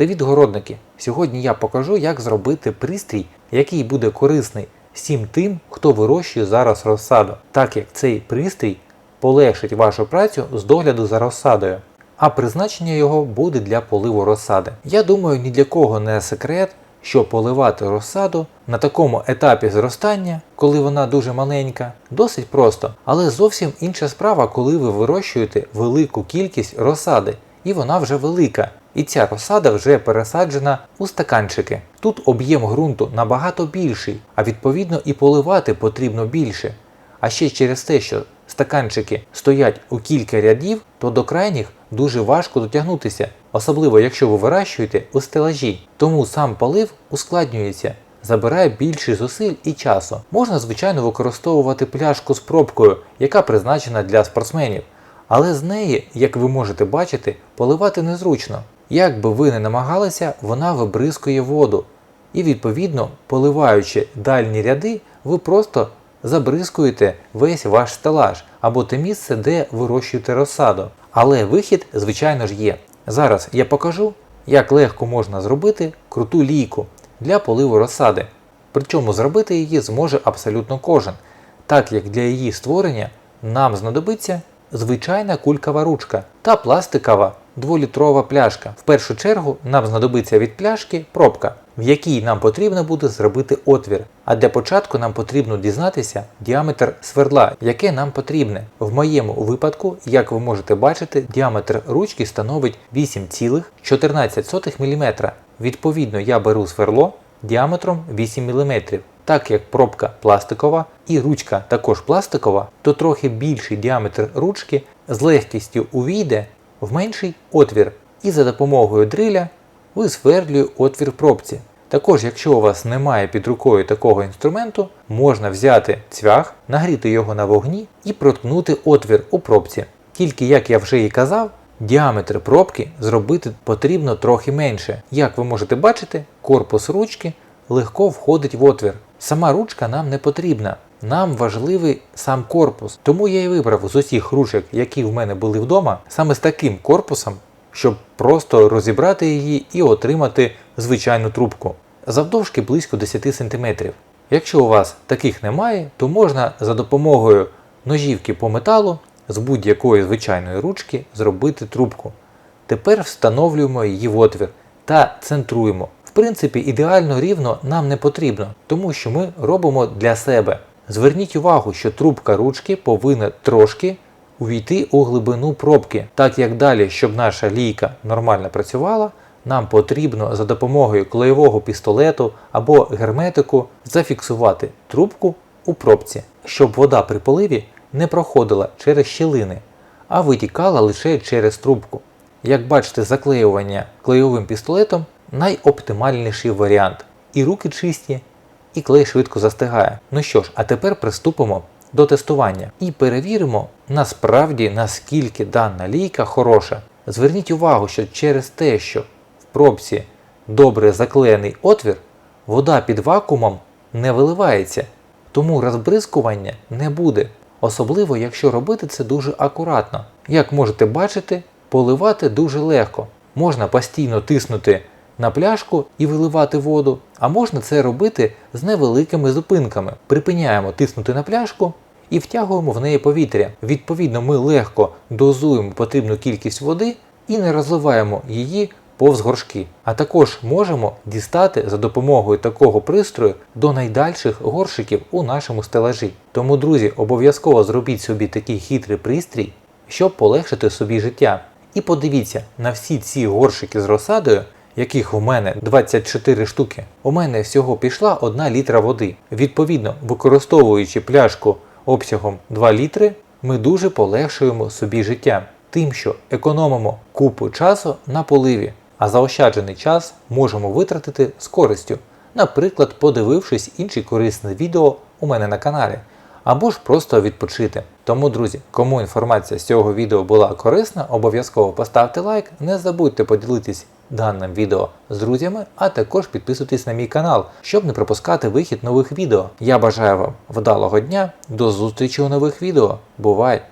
Привіт, городники! Сьогодні я покажу, як зробити пристрій, який буде корисний всім тим, хто вирощує зараз розсаду, так як цей пристрій полегшить вашу працю з догляду за розсадою, а призначення його буде для поливу розсади. Я думаю, ні для кого не секрет, що поливати розсаду на такому етапі зростання, коли вона дуже маленька, досить просто, але зовсім інша справа, коли ви вирощуєте велику кількість розсади, і вона вже велика. І ця розсада вже пересаджена у стаканчики. Тут об'єм ґрунту набагато більший, а відповідно і поливати потрібно більше. А ще через те, що стаканчики стоять у кілька рядів, то до крайніх дуже важко дотягнутися, особливо якщо ви вирощуєте у стелажі. Тому сам полив ускладнюється, забирає більше зусиль і часу. Можна, звичайно, використовувати пляшку з пробкою, яка призначена для спортсменів. Але з неї, як ви можете бачити, поливати незручно. Як би ви не намагалися, вона вибризкує воду. І відповідно, поливаючи дальні ряди, ви просто забризкуєте весь ваш стелаж або те місце, де вирощуєте розсаду. Але вихід, звичайно ж, є. Зараз я покажу, як легко можна зробити круту лійку для поливу розсади. Причому зробити її зможе абсолютно кожен, так як для її створення нам знадобиться звичайна кулькова ручка та пластикова 2-літрова пляшка. В першу чергу нам знадобиться від пляшки пробка, в якій нам потрібно буде зробити отвір. А для початку нам потрібно дізнатися діаметр свердла, яке нам потрібне. В моєму випадку, як ви можете бачити, діаметр ручки становить 8,14 мм. Відповідно, я беру сверло діаметром 8 мм. Так як пробка пластикова і ручка також пластикова, то трохи більший діаметр ручки з легкістю увійде в менший отвір. І за допомогою дриля висверлюю отвір пробці. Також, якщо у вас немає під рукою такого інструменту, можна взяти цвях, нагріти його на вогні і проткнути отвір у пробці. Тільки, як я вже і казав, діаметр пробки зробити потрібно трохи менше. Як ви можете бачити, корпус ручки легко входить в отвір. Сама ручка нам не потрібна. Нам важливий сам корпус. Тому я і вибрав з усіх ручок, які в мене були вдома, саме з таким корпусом, щоб просто розібрати її і отримати звичайну трубку. Завдовжки близько 10 см. Якщо у вас таких немає, то можна за допомогою ножівки по металу з будь-якої звичайної ручки зробити трубку. Тепер встановлюємо її в отвір та центруємо. В принципі, ідеально рівно нам не потрібно, тому що ми робимо для себе. Зверніть увагу, що трубка ручки повинна трошки увійти у глибину пробки, так як далі, щоб наша лійка нормально працювала, нам потрібно за допомогою клеєвого пістолету або герметику зафіксувати трубку у пробці, щоб вода при поливі не проходила через щілини, а витікала лише через трубку. Як бачите, заклеювання клейовим пістолетом найоптимальніший варіант. І руки чисті, і клей швидко застигає. Ну що ж, а тепер приступимо до тестування і перевіримо насправді наскільки дана лійка хороша. Зверніть увагу, що через те, що в пробці добре заклеєний отвір, вода під вакуумом не виливається, тому розбризкування не буде. Особливо, якщо робити це дуже акуратно. Як можете бачити, поливати дуже легко. Можна постійно тиснути на пляшку і виливати воду, а можна це робити з невеликими зупинками. Припиняємо тиснути на пляшку і втягуємо в неї повітря. Відповідно, ми легко дозуємо потрібну кількість води і не розливаємо її повз горшки. А також можемо дістати за допомогою такого пристрою до найдальших горшиків у нашому стелажі. Тому, друзі, обов'язково зробіть собі такий хитрий пристрій, щоб полегшити собі життя. І подивіться на всі ці горшики з розсадою, яких у мене 24 штуки. У мене всього пішла 1 літра води. Відповідно, використовуючи пляшку обсягом 2 літри, ми дуже полегшуємо собі життя, тим, що економимо купу часу на поливі, а заощаджений час можемо витратити з користю, наприклад, подивившись інші корисні відео у мене на каналі. Або ж просто відпочити. Тому, друзі, кому інформація з цього відео була корисна, обов'язково поставте лайк, не забудьте поділитись даним відео з друзями, а також підписуйтесь на мій канал, щоб не пропускати вихід нових відео. Я бажаю вам вдалого дня, до зустрічі у нових відео. Бувай!